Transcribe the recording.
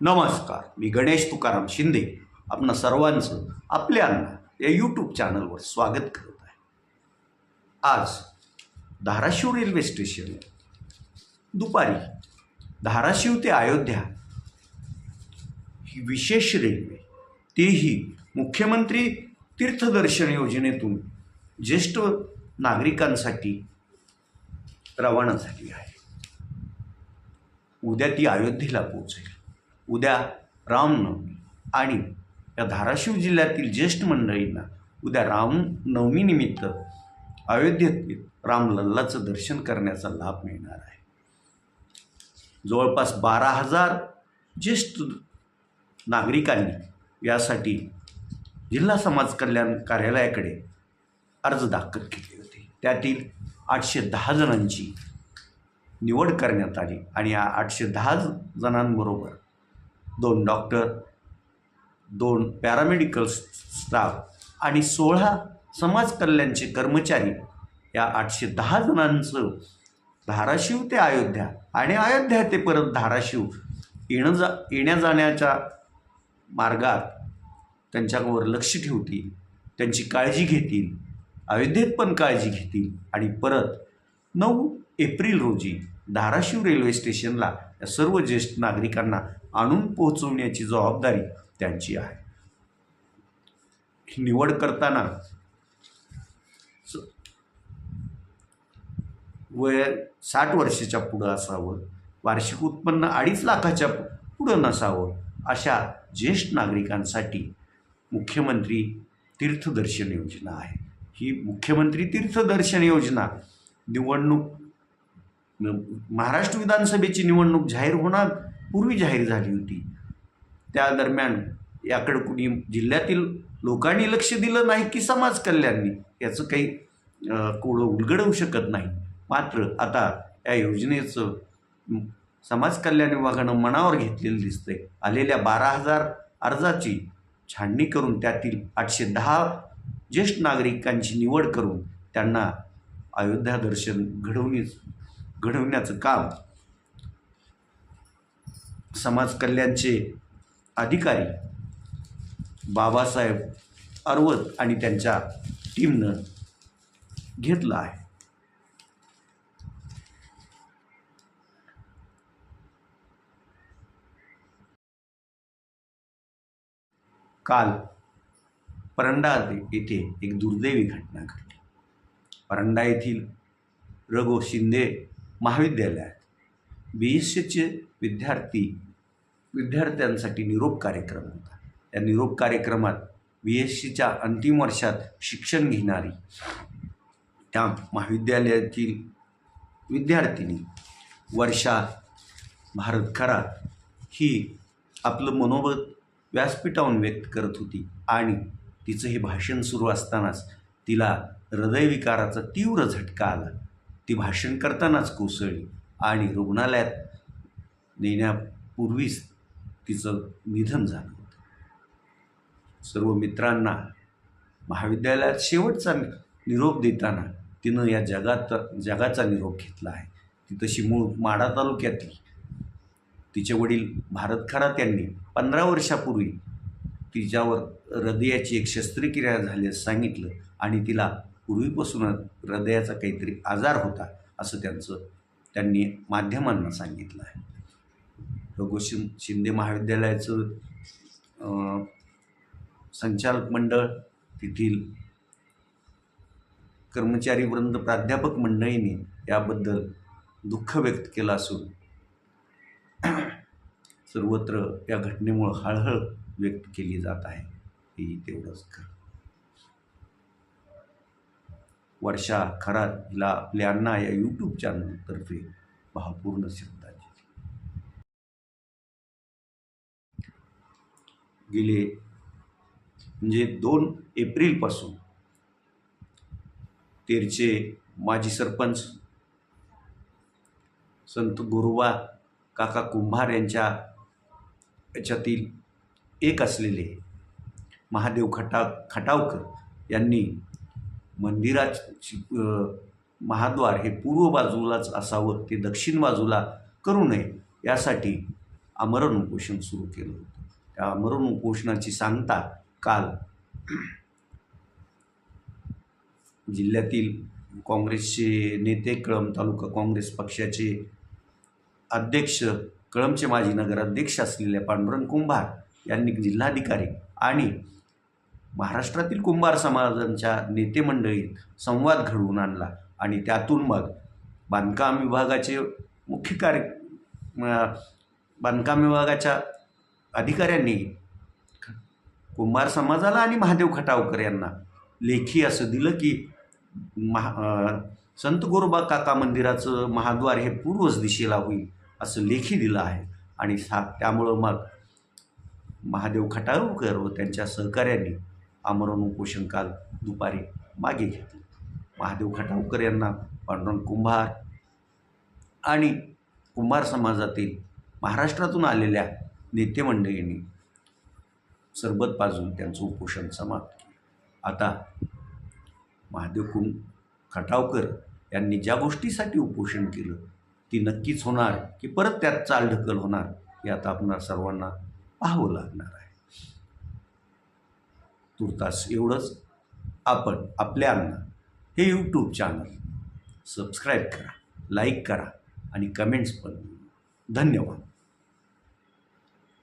नमस्कार मी गणेश तुकाराम शिंदे. आपणा सर्वांचं आपल्या या यूट्यूब चॅनलवर स्वागत करत आहे. आज धाराशिव रेल्वे स्टेशन दुपारी धाराशिव ते अयोध्या ही विशेष रेल्वे तेही मुख्यमंत्री तीर्थदर्शन योजनेतून ज्येष्ठ नागरिकांसाठी रवाना झाली आहे. उद्या ती अयोध्येला पोहोचेल. उद्या रामनवमी. आणि या धाराशिव जिल्ह्यातील ज्येष्ठ मंडळींना उद्या रामनवमीनिमित्त अयोध्येतील रामलल्लाचं दर्शन करण्याचा लाभ मिळणार आहे. जवळपास बारा हजार ज्येष्ठ नागरिकांनी यासाठी जिल्हा समाज कल्याण कार्यालयाकडे अर्ज दाखल केले होते. त्यातील आठशे दहा जणांची निवड करण्यात आली आणि या आठशे दहा जणांबरोबर दोन डॉक्टर दोन पॅरामेडिकल स्टाफ आणि सोळा समाज कल्याणचे कर्मचारी या आठशे दहा जणांचं धाराशिव ते अयोध्या आणि अयोध्या ते परत धाराशिव येणं जा येण्या जाण्याच्या मार्गात त्यांच्यावर लक्ष ठेवतील त्यांची काळजी घेतील अयोध्येत पण काळजी घेतील आणि परत नऊ एप्रिल रोजी धाराशिव रेल्वे स्टेशनला या सर्व ज्येष्ठ नागरिकांना आणून पोहोचवण्याची जबाबदारी त्यांची आहे. ही निवड करताना स- वय साठ वर्षाच्या पुढं असावं वार्षिक उत्पन्न अडीच लाखाच्या पुढं नसावं अशा ज्येष्ठ नागरिकांसाठी मुख्यमंत्री तीर्थदर्शन योजना आहे. ही मुख्यमंत्री तीर्थदर्शन योजना निवडणूक महाराष्ट्र विधानसभेची निवडणूक जाहीर होणार पूर्वी जाहीर झाली होती. त्या दरम्यान याकडे कुणी जिल्ह्यातील लोकांनी लक्ष दिलं नाही की समाज कल्याणनी याचं काही कोडं उलगडवू शकत नाही. मात्र आता या योजनेचं समाज कल्याण विभागानं मनावर घेतलेलं दिसतंय. आलेल्या बारा हजार अर्जाची छाननी करून त्यातील आठशे दहा ज्येष्ठ नागरिकांची निवड करून त्यांना अयोध्या दर्शन घडवणीच घडवण्याचं काम. समाज कल्याणचे अधिकारी बाबासाहेब अर्वत आणि त्यांच्या टीमनं घेतलं आहे. काल परंडा येथे एक दुर्दैवी घटना घडली. परंडा येथील रघो शिंदे महाविद्यालयात बी एस सीचे विद्यार्थी विद्यार्थ्यांसाठी निरोप कार्यक्रम होता. या निरोप कार्यक्रमात बी एस सीच्या अंतिम वर्षात शिक्षण घेणारी त्या महाविद्यालयातील विद्यार्थिनी वर्षा भारत खरा ही आपलं मनोबत व्यासपीठावून व्यक्त करत होती आणि तिचं हे भाषण सुरू असतानाच तिला हृदयविकाराचा तीव्र झटका आला. ती भाषण करतानाच कोसळली. आणि रुग्णालयात नेण्यापूर्वीच तिचं निधन झालं होतं. सर्व मित्रांना महाविद्यालयात शेवटचा निरोप देताना तिनं या जगात जगाचा निरोप घेतला आहे. ती तशी मूळ माढा तालुक्यातली. तिचे वडील भारत खरात यांनी पंधरा वर्षापूर्वी तिच्यावर हृदयाची एक शस्त्रक्रिया झाल्यास सांगितलं आणि तिला पूर्वीपासूनच हृदयाचा काहीतरी आजार होता असं त्यांचं त्यांनी माध्यमांना सांगितलं आहे. रघु शिं शिंदे महाविद्यालयाचं संचालक मंडळ तेथील कर्मचारी वृंद प्राध्यापक मंडळीने याबद्दल दुःख व्यक्त केलं असून सर्वत्र या घटनेमुळं हळहळ व्यक्त केली जात आहे. ही तेवढंच खरं. वर्षा खरात हिला आपल्या अण्णा या यूट्यूब चॅनलतर्फे भावपूर्ण श्रद्धांजली. गेले म्हणजे दोन एप्रिलपासून तेरचे माजी सरपंच संत गुरुवा काका कुंभार यांच्या याच्यातील एक असलेले महादेव खटा खटावकर यांनी मंदिराची महाद्वार हे पूर्व बाजूलाच असावं ते दक्षिण बाजूला करू नये यासाठी आमरण उपोषण सुरू केलं होतं. त्या आमरण उपोषणाची सांगता काल जिल्ह्यातील काँग्रेसचे नेते कळंब तालुका काँग्रेस पक्षाचे अध्यक्ष कळंबचे माजी नगराध्यक्ष असलेल्या पांडुरंग कुंभार यांनी जिल्हाधिकारी आणि महाराष्ट्रातील कुंभार समाजांच्या नेते मंडळीत संवाद घडवून आणला आणि त्यातून मग बांधकाम विभागाचे मुख्य कार्य बांधकाम विभागाच्या अधिकाऱ्यांनी कुंभार समाजाला आणि महादेव खटावकर यांना लेखी असं दिलं की महा संत गोरोबा काका मंदिराचं महाद्वार हे पूर्वच दिशेला होईल असं लेखी दिलं आहे. आणि सा त्यामुळं मग महादेव खटावकर व त्यांच्या सहकाऱ्यांनी आमरण उपोषण काल दुपारी मागे घेतलं. महादेव खटावकर यांना पांडुरंग कुंभार आणि कुंभार समाजातील महाराष्ट्रातून आलेल्या नेतेमंडळींनी सरबत पाजून त्यांचं उपोषण समाप्त केलं. आता महादेव कुं खटावकर यांनी ज्या गोष्टीसाठी उपोषण केलं ती नक्कीच होणार की परत त्यात चालढकल होणार हे आता आपणा सर्वांना पाहावं लागणार आहे. तुर्तास एवढंच आपण आपल्यांना हे यूट्यूब चॅनल सबस्क्राईब करा लाईक करा आणि कमेंट्स पण. धन्यवाद.